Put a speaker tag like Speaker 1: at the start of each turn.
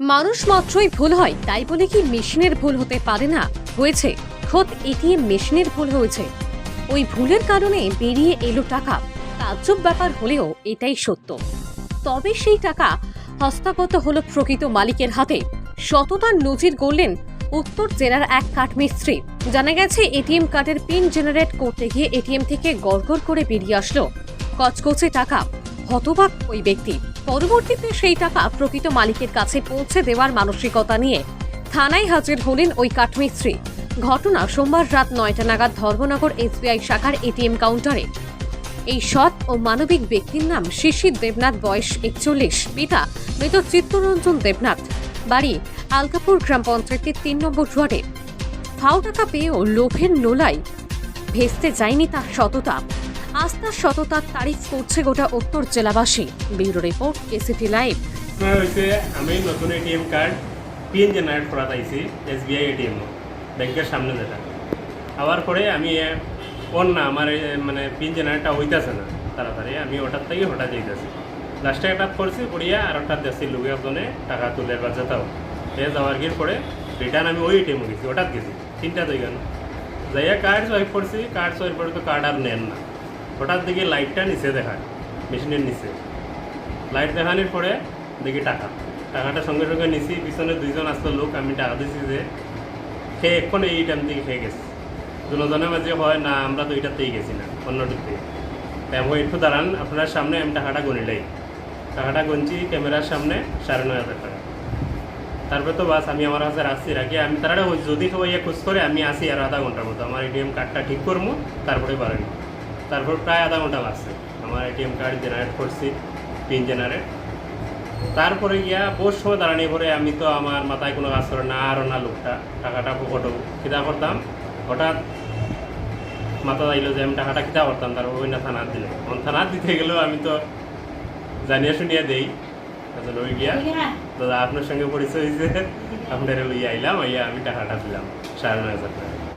Speaker 1: মানুষ মাত্রই ভুল হয়, তাই বলে কি মেশিনের ভুল হতে পারে না? হয়েছে। খোদ এটিএম মেশিনের ভুল হয়েছে। ওই ভুলের কারণে বেরিয়ে এলো টাকা। তাজ্জব ব্যাপার হলেও এটাই সত্য। তবে সেই টাকা হস্তাগত হলো প্রকৃত মালিকের হাতে। সততার নজির গড়লেন উত্তর জেলার এক কাঠমিস্ত্রি জানা গেছে, এটিএম কার্ডের পিন জেনারেট করতে গিয়ে এটিএম থেকে গড়গড় করে বেরিয়ে আসলো। কচকচে টাকা। হতবাক ওই ব্যক্তি। পরবর্তীতে সেই টাকা প্রকৃত মালিকের কাছে পৌঁছে দেওয়ার মানসিকতা নিয়ে থানায় হাজির হলেন ওই কাঠমিস্ত্রি। ঘটনা সোমবার রাত নয়টা নাগাদ ধর্মনগর এসবিআই শাখার এটিএম কাউন্টারে। এই সৎ ও মানবিক ব্যক্তির নাম শিশির দেবনাথ, বয়স একচল্লিশ। পিতা মৃত চিত্তরঞ্জন দেবনাথ। বাড়ি আলকাপুর গ্রাম পঞ্চায়েতের তিন নম্বর ওয়ার্ডে। ফাও টাকা পেয়েও লোভের নোলাই ভেস্তে যায়নি তার সততা। আস্থার সততার তারিফ করছে গোটা উত্তর জেলাবাসী। Bureau report ACT live.
Speaker 2: আমি নতুন এটিএম কার্ড পিন জেনারেট করা চাইছি এস বি আই এটিএম ব্যাংকের সামনে যেটা। হওয়ার পরে আমি ওর না, আমার মানে পিন জেনারেটটা হইতেছে না, তাড়াতাড়ি। আমি ওটার থেকে হঠাৎ যেতেছি লাস্টে একটা করছি, করিয়া আর একটা দেশি লোক একজনে টাকা তুলে এবার যেতাম। সে যাওয়ার গিয়ে পরে রিটার্ন আমি ওই এটিএম গেছি, হঠাৎ গেছি, তিনটা দুই গেল যাইয়া কার্ড সোয়াইপ করছি, কার্ড সোয়াইপ করে তো কার্ড আর নেন না। হঠাৎ দেখি লাইটটা নিচে দেখায় মেশিনের নিচে। লাইট দেখানোর পরে দেখি টাকা। টাকাটা সঙ্গে সঙ্গে নিছি, পিছনে দুইজন আসতো লোক, আমি টাকা দিছি যে খেয়ে এক্ষণ এই টাইম থেকে খেয়ে গেছি। দুজনের মাঝে হয় না, আমরা তো এইটাতেই গেছি না, অন্যটিতে। তাই আমি একটু দাঁড়ান, আপনার সামনে আমি টাকাটা গণিলাই টাকাটা গুনছি, ক্যামেরার সামনে সাড়ে নয় হাজার টাকা। তারপরে তো বাস, আমি আমার কাছে রাখছি, রাখি, আমি তারা যদি সবাই খোঁজ করে, আমি আসি আর আধা ঘণ্টার মতো। আমার এটিএম কার্ডটা ঠিক করব, তারপরে পারেন তারপর প্রায় আধা ঘণ্টা লাগছে। আমার এটিএম কার্ড জেনারেট করছি পিন জেনারেট তারপরে গিয়া বহু সময় দাঁড়ানি পরে আমি তো আমার মাথায় কোনো কাজ করে না আরও না লোকটা। টাকাটা পকেটও খিদা করতাম। হঠাৎ মাথা যাইলো যে আমি টাকাটা খিদা করতাম তারপর ওই না থানার দিলে। তখন থানার দিতে গেলেও আমি তো জানিয়ে শুনিয়ে দেই। তারপর ওই গিয়া দাদা আপনার সঙ্গে পরিচয় হয়েছে। আপনার লইয়া আইলাম আইয়া আমি টাকাটা দিলাম সাড়ে নয় হাজার টাকা।